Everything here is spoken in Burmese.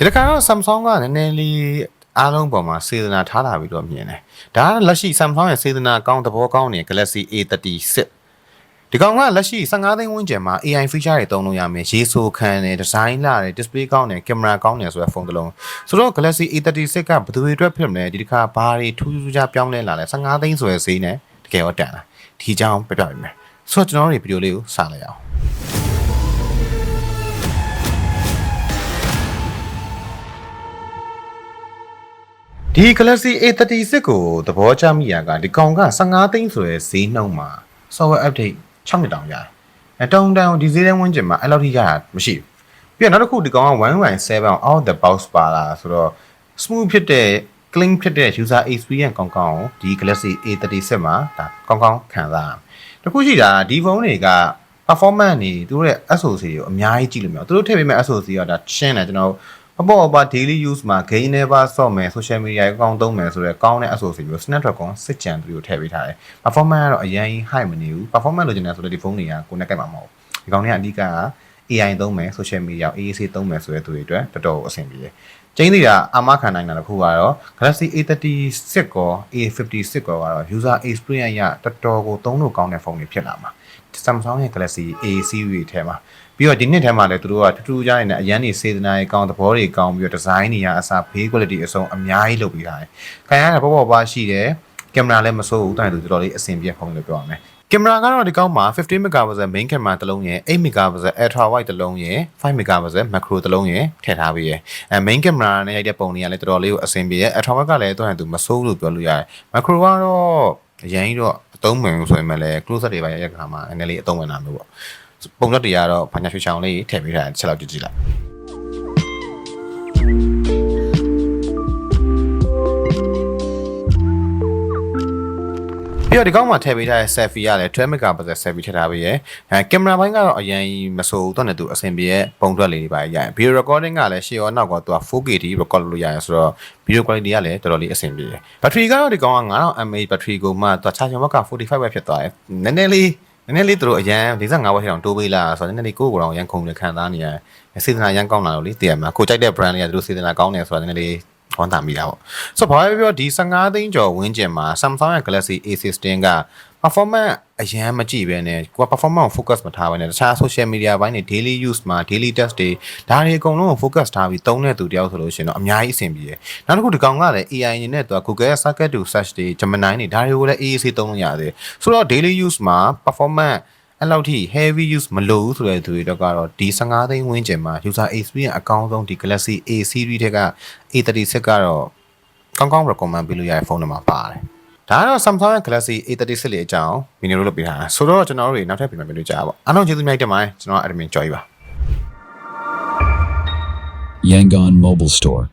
ဒီတစ်ခါတော့ Samsung ကနည်းနည်းလေးအားလုံးပေါ်မှာစေတနာထားလာပြီးတော့မြင်တယ်ဒါကလက်ရှိ Samsung ရဲ့စေတနာကောင်းသဘောကောင်းနေတဲ့ Galaxy A36 ဒီကောင်ကလက်ရှိ15သိန်းဝန်းကျင်မှာ AI feature တွေသုံးလို့ရမယ်ရေးဆိုခံတယ်ဒီဇိုင်းလာတယ် display ကောင်းတယ်ကင်မရာကောင်းတယ်ဆိုတဲ့ဖုန်းတစ်လုံးဆိုတော့ Galaxy A36 ကဘယ်သူတွေအတွက်ဖြစ်မလဲဒီတစ်ခါဘာတွေထူးထူးခြားခြားပြောင်းလဲလာလဲ15သိန်းဆိုတဲ့ဈေးနဲ့တကယ်တော့တန်လာဒီအကြောင်းပြပြပေးမယ်ဆိုတော့ကျွန်တော်တို့ဒီဗီဒီယိုလေးကိုစလိုက်အောင် ဒီ Galaxy A36 ကိုသဘောကျမိရာကဒီကောင်က15သိန်းဆိုရယ်ဈေးနှုန်းမှာ software update 6နှစ်တောင်ရတယ်။အတုံးတန်ဒီဈေးထဲဝန်းကျင်မှာအဲ့လောက်ထိရတာမရှိဘူး။ပြီးတော့နောက်တစ်ခုဒီကောင်က117 out the box ပါလာဆိုတော့ smooth ဖြစ်တဲ့ clean ဖြစ်တဲ့ user experience ကောင်းကောင်းကိုဒီ Galaxy A36 မှာဒါကောင်းကောင်းခံစားရမယ်။တစ်ခုရှိတာဒီဖုန်းတွေက performance နေသူတို့ရဲ့ SoC ကိုအများကြီးကြည့်လို့မရဘူး။သူတို့ထည့်ပေးမဲ့ SoC ကဒါရှင်းတယ်ကျွန်တော် အပေါ်အပါ daily use မှာ gain never ဆော့မယ် social media အကောင့်သုံးမယ်ဆိုတော့ကောင်းတဲ့ SoC ကို Snapdragon စစ်ကြံသူတို့ထည့်ပေးထားတယ်။ performance ကတော့အရင် high မနေဘူး။ performance လိုချင်တယ်ဆိုတော့ဒီဖုန်းတွေကကိုယ်နဲ့ကြိုက်မှာမဟုတ်ဘူး။ဒီကောင်တွေကအဓိက AI သုံးမယ် social media ကို AAC သုံးမယ်ဆိုတဲ့သူတွေအတွက်တော်တော်အဆင်ပြေတယ်။ကျင်းသေးတာအာမခံနိုင်တာတစ်ခုကတော့ Galaxy A36 ကော A56 ကောကတော့ user experience ရတော်တော်ကိုသုံးလို့ကောင်းတဲ့ဖုန်းတွေဖြစ်လာမှာ Samsung ရဲ့ Galaxy A series ထဲမှာပြီးတော့ဒီနှစ်ထဲမှာလည်းသူတို့ကထူးထူးခြားခြားနေတဲ့အရန်နေစေတနာရေးကောင်းသဘောတွေကောင်းပြီးတော့ဒီဇိုင်းတွေကအစားဘေး quality အစုံအများကြီးလုပ်ပေးထားတယ်။ခံရတာပေါ့ပေါ့ပါရှိတယ်။ကင်မရာလည်းမစိုးဘူးတိုင်သူတော်တော်လေးအဆင်ပြေဖုန်းလို့ပြောရမယ်။ကင်မရာကတော့ဒီကောင်းမှာ50 megapixel main camera တစ်လုံးရယ်8 megapixel ultra wide တစ်လုံးရယ်5 megapixel macro တစ်လုံးရယ်ထည့်ထားပြီးရယ်အဲ main camera နဲ့ရိုက်တဲ့ပုံတွေကလည်းတော်တော်လေးကိုအဆင်ပြေရယ် ultra wide ကလည်းတော့သူမစိုးလို့ပြောလို့ရတယ် macro ကတော့အရင်တော့ အသုံးဝင်ဆိုရင်လည်း close up တွေပါရတဲ့ခါမှာနည်းနည်းလေးအသုံးဝင်လာမျိုးပေါ့ပုံသက်တွေကတော့ဘာညာရွှေချောင်းလေးထည့်ပေးထားတယ်ချက်လောက်ကြည့်ကြည့်လိုက် တော့ဒီကောင်းမှာထည့်ပေးထားတဲ့ selfie ကလည်း12 megapixel selfie ထည့်ထားပေးရယ်အဲကင်မရာဘိုင်းကတော့အရင်မဆိုးတော့နဲ့သူအဆင်ပြေရဲ့ပုံထွက်လေးတွေပါရရယ် video recording ကလည်းရှေ့ရောနောက်ကသူက 4K ထိ record လုပ်လို့ရရယ်ဆိုတော့ video quality ကလည်းတော်တော်လေးအဆင်ပြေတယ်ဘက်ထရီကတော့ဒီကောင်က 9000mAh ဘက်ထရီကိုမှသူ charging watt က45 watt ဖြစ်သွားတယ်နည်းနည်းလေးနည်းနည်းလေးသူတို့အရန်45 watt ထိအောင်တိုးပေးလာဆိုတော့နည်းနည်းလေးကိုယ့်ကိုယ်တော်ရန်ခုန်နေခံစားနေရတယ်စေတနာရန်ကောင်းလာလို့လေတည်ရမှာကိုကြိုက်တဲ့ brand တွေကသူတို့စေတနာကောင်းတယ်ဆိုတော့နည်းနည်းလေး ဝမ်းသာမိတာပေါ့ဆိုတော့ဘာပဲပြောဒီ15သိန်းကျော်ဝန်းကျင်မှာ Samsung ရဲ့ Galaxy A16 က performance အရန်မကြည့်ပဲနဲ့ကိုက performance ကို focus မထားဘဲနဲ့တခြား social media ဘိုင်းတွေ daily use မှာ daily test တွေဒါတွေအကုန်လုံးကို focus ထားပြီးသုံးတဲ့သူတယောက်ဆိုလို့ရှိရင်တော့အများကြီးအဆင်ပြေတယ်နောက်တစ်ခုဒီကောင်ကလည်း AI အနေနဲ့သူက Google Circuit to Search တွေ Gemini တွေဒါတွေကိုလည်း AAC သုံးလို့ရတယ်ဆိုတော့ daily use မှာ performance အဲ့လောက်ထိ heavy use မလိုဘူးဆိုတဲ့သူတွေတော့ကတော့ဒီ15သိန်းဝန်းကျင်မှာ user experience အကောင်းဆုံးဒီ Galaxy A series တွေက A36 ကတော့ကောင်းကောင်း recommend ပေးလို့ရတဲ့ဖုန်းတွေမှာပါတယ်ဒါကတော့ Samsung ရဲ့ Galaxy A36 လေးအကြောင်းဗီဒီယိုလုပ်ပေးထားတာဆိုတော့ကျွန်တော်တို့တွေနောက်ထပ်ပြင်မယ်လို့ကြားပါအားလုံးကျေးဇူးများတင်ပါတယ်ကျွန်တော် admin ကြော်ကြီးပါ Yangon Mobile Store.